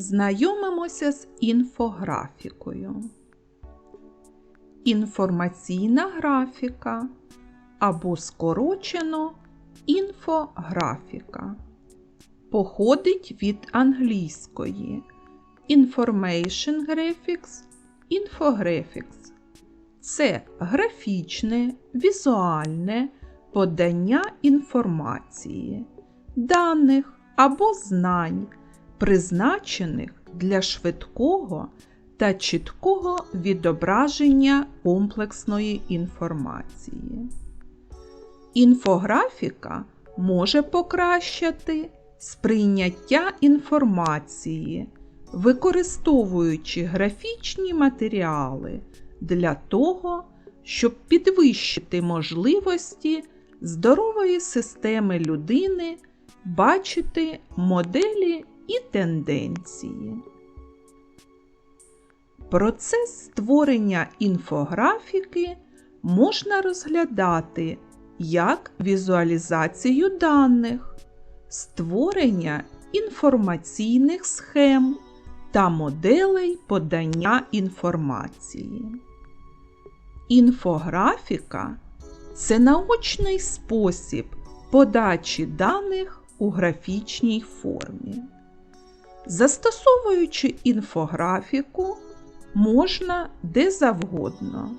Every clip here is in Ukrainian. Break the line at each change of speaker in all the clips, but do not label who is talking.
Знайомимося з інфографікою. Інформаційна графіка або скорочено інфографіка походить від англійської Information Graphics Infographics. Це графічне, візуальне подання інформації, даних або знань, призначених для швидкого та чіткого відображення комплексної інформації. Інфографіка може покращити сприйняття інформації, використовуючи графічні матеріали для того, щоб підвищити можливості здорової системи людини бачити моделі і тенденції. Процес створення інфографіки можна розглядати як візуалізацію даних, створення інформаційних схем та моделей подання інформації. Інфографіка це наочний спосіб подачі даних у графічній формі. Застосовуючи інфографіку, можна де завгодно.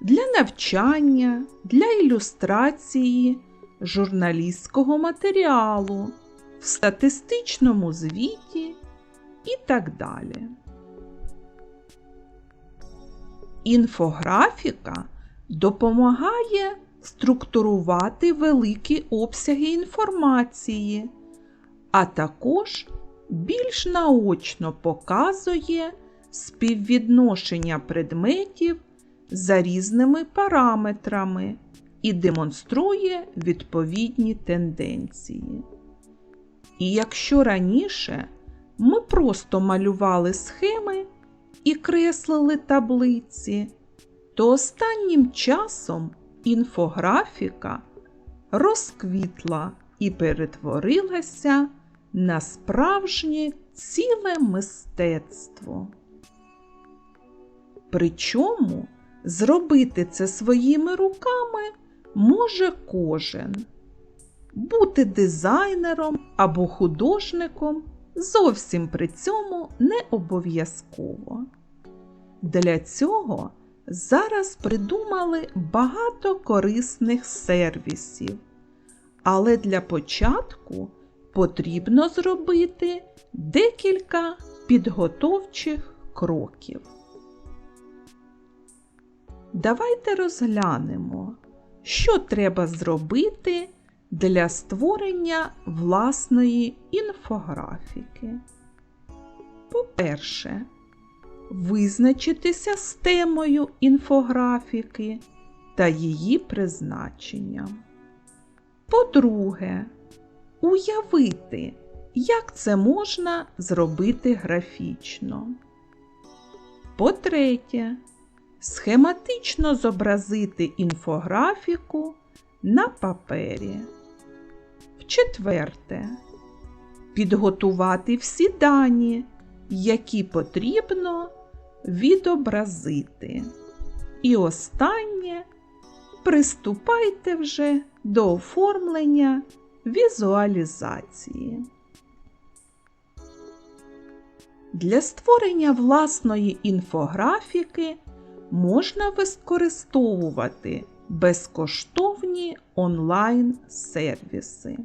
Для навчання, для ілюстрації журналістського матеріалу, в статистичному звіті і так далі. Інфографіка допомагає структурувати великі обсяги інформації, а також більш наочно показує співвідношення предметів за різними параметрами і демонструє відповідні тенденції. І якщо раніше ми просто малювали схеми і креслили таблиці, то останнім часом інфографіка розквітла і перетворилася на справжнє ціле мистецтво. Причому зробити це своїми руками може кожен. Бути дизайнером або художником зовсім при цьому не обов'язково. Для цього зараз придумали багато корисних сервісів, але для початку потрібно зробити декілька підготовчих кроків. Давайте розглянемо, що треба зробити для створення власної інфографіки. По-перше, визначитися з темою інфографіки та її призначенням. По-друге, уявити, як це можна зробити графічно. По-третє, схематично зобразити інфографіку на папері. В-четверте, підготувати всі дані, які потрібно відобразити. І останнє приступайте вже до оформлення візуалізації. Для створення власної інфографіки можна використовувати безкоштовні онлайн-сервіси.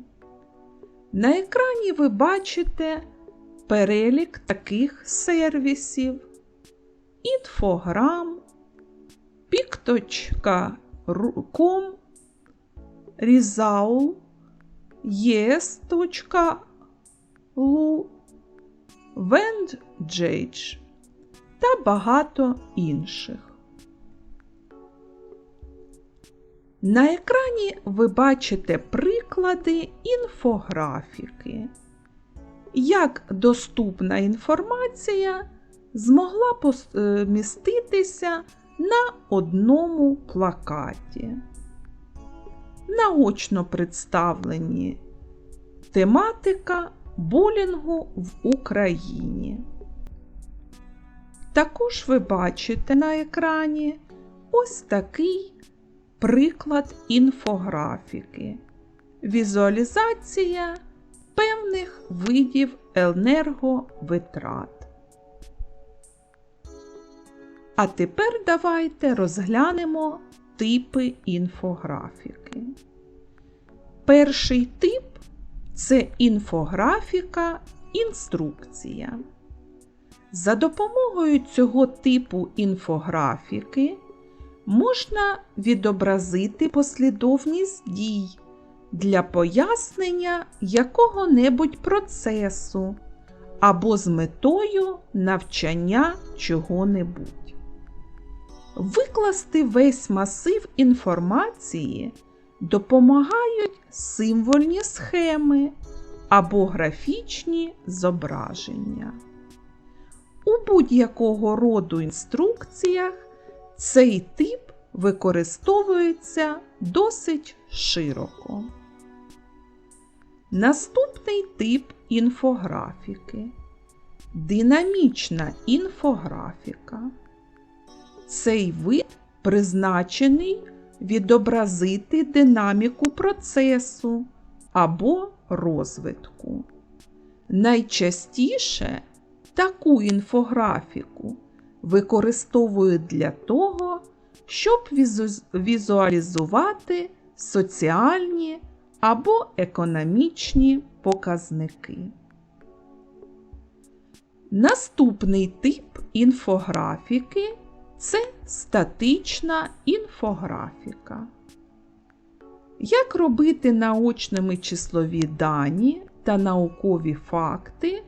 На екрані ви бачите перелік таких сервісів: інфограм, pic.com, Rizaul, yes.lu, Vendjage та багато інших. На екрані ви бачите приклади інфографіки, як доступна інформація змогла поміститися на одному плакаті. Наочно представлені тематика булінгу в Україні. Також ви бачите на екрані ось такий приклад інфографіки. Візуалізація певних видів енерговитрат. А тепер давайте розглянемо типи інфографіки. Перший тип це інфографіка інструкція. За допомогою цього типу інфографіки можна відобразити послідовність дій для пояснення якого-небудь процесу або з метою навчання чого-небудь. Викласти весь масив інформації допомагають символьні схеми або графічні зображення. У будь-якого роду інструкціях цей тип використовується досить широко. Наступний тип інфографіки динамічна інфографіка. Цей вид призначений відобразити динаміку процесу або розвитку. Найчастіше таку інфографіку використовують для того, щоб візуалізувати соціальні або економічні показники. Наступний тип інфографіки це статична інфографіка. Як робити наочними числові дані та наукові факти,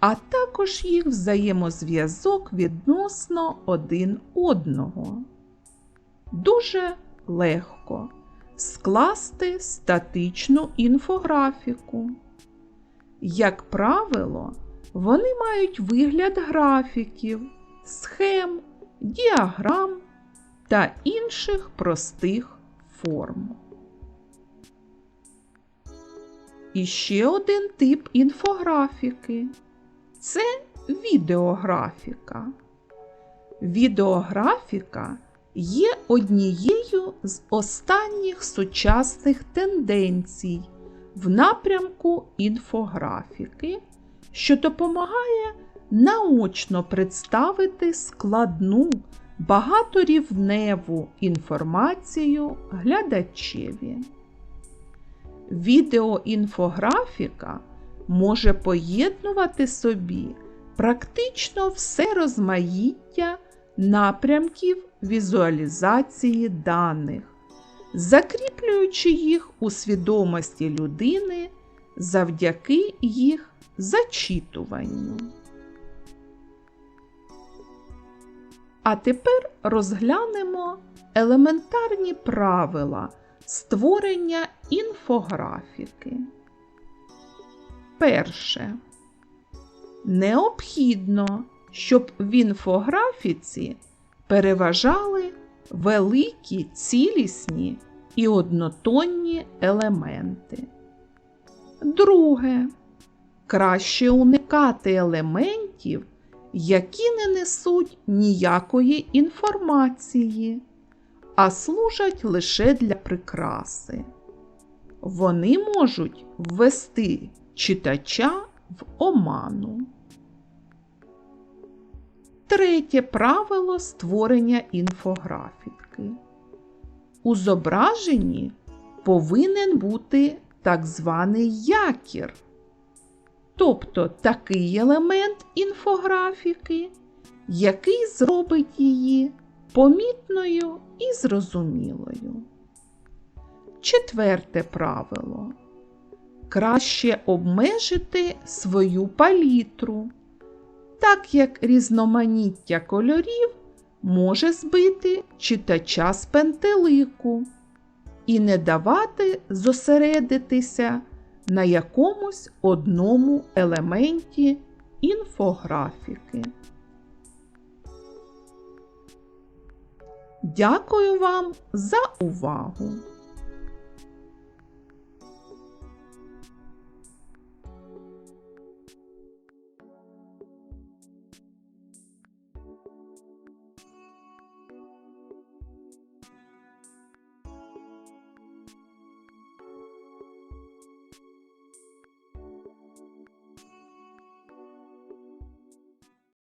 а також їх взаємозв'язок відносно один одного. Дуже легко скласти статичну інфографіку. Як правило, вони мають вигляд графіків, схем, діаграм та інших простих форм. І ще один тип інфографіки це відеографіка. Відеографіка є однією з останніх сучасних тенденцій в напрямку інфографіки, що допомагає наочно представити складну багаторівневу інформацію глядачеві. Відеоінфографіка може поєднувати собі практично все розмаїття напрямків візуалізації даних, закріплюючи їх у свідомості людини завдяки їх зачитуванню. А тепер розглянемо елементарні правила створення інфографіки. Перше. Необхідно, щоб в інфографіці переважали великі цілісні і однотонні елементи. Друге. Краще уникати елементів, які не несуть ніякої інформації, а служать лише для прикраси. Вони можуть ввести читача в оману. Третє правило створення інфографіки. У зображенні повинен бути так званий якір, тобто такий елемент інфографіки, який зробить її помітною і зрозумілою. Четверте правило. Краще обмежити свою палітру так як різноманіття кольорів може збити читача з пентелику і не давати зосередитися на якомусь одному елементі інфографіки. Дякую вам за увагу!